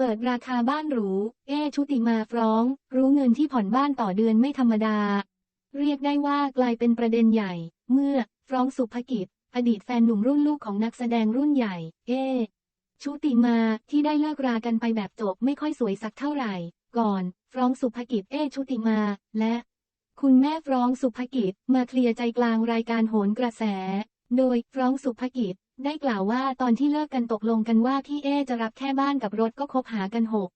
เปิดราคาบ้านหรู เอชุติมาฟ้อง รู้เงินที่ผ่อนบ้านต่อเดือนไม่ธรรมดา เรียกได้ว่ากลายเป็นประเด็นใหญ่ เมื่อฟ้องสุภกิจ อดีตแฟนหนุ่มรุ่นลูกของนักแสดงรุ่นใหญ่ เอชุติมาที่ได้เลิกรากันไปแบบจบไม่ค่อยสวยสักเท่าไหร่ ก่อนฟ้องสุภกิจเอชุติมา และ คุณแม่ฟ้องสุภกิจมาเคลียร์ใจกลางรายการโหนกระแส โดยฟ้องสุภกิจ ได้กล่าวว่าตอนที่เลิกกันตกลงกันว่าพี่เอจะรับแค่บ้านกับรถก็คบหากันหก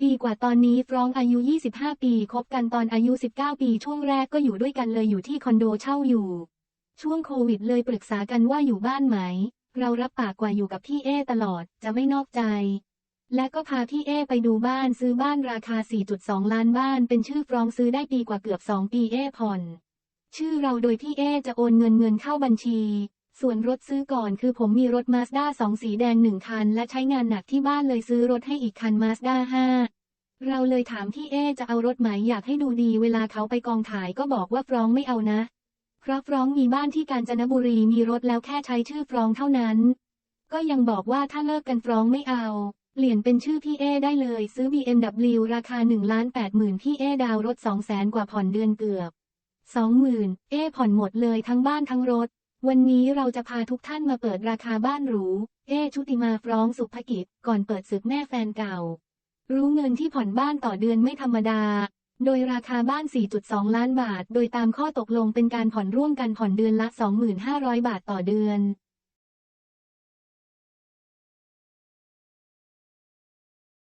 ปีกว่าตอนนี้ฟรองอายุ 25 ปีคบกันตอนอายุ 19 ปีช่วงแรกก็อยู่ด้วยกันเลยอยู่ที่คอนโดเช่าอยู่ ช่วงโควิดเลยปรึกษากันว่าอยู่บ้านไหม เรารับปากกว่าอยู่กับพี่เอตลอดจะไม่นอกใจ และก็พาพี่เอไปดูบ้านซื้อบ้านราคา 4.2 ล้านบ้านเป็นชื่อฟรองซื้อได้ปีกว่าเกือบ 2 ปีเอผ่อน ชื่อเราโดยพี่เอจะโอนเงินเงินเข้าบัญชี ส่วนรถซื้อก่อนคือผมมีรถมาสด้าสองสีแดงหนึ่งคัน และใช้งานหนักที่บ้านเลยซื้อรถให้อีกคันมาสด้าห้าเราเลยถามพี่เอจะเอารถไหมอยากให้ดูดีเวลาเขาไปกองถ่ายก็บอกว่าฟรองไม่เอานะ เพราะฟรองมีบ้านที่กาญจนบุรีมีรถแล้วแค่ใช้ชื่อฟรองเท่านั้น ก็ยังบอกว่าถ้าเลิกกันฟรองไม่เอา เปลี่ยนเป็นชื่อพี่เอได้เลยซื้อ BMW ราคา1ล้าน8หมื่นพี่เอดาวรถ2 0 0แสนกว่าผ่อนเดือนเกือบ2หมื่นเอผ่อนหมดเลยทั้งบ้านทั้งรถ วันนี้เราจะพาทุกท่านมาเปิดราคาบ้านหรู เอชุติมาฟ้องสุภกิจ ก่อนเปิดศึกแม่แฟนเก่า รู้เงินที่ผ่อนบ้านต่อเดือนไม่ธรรมดา โดยราคาบ้าน 4.2 ล้านบาท โดยตามข้อตกลงเป็นการผ่อนร่วมกันผ่อนเดือนละ 2,500 บาทต่อเดือน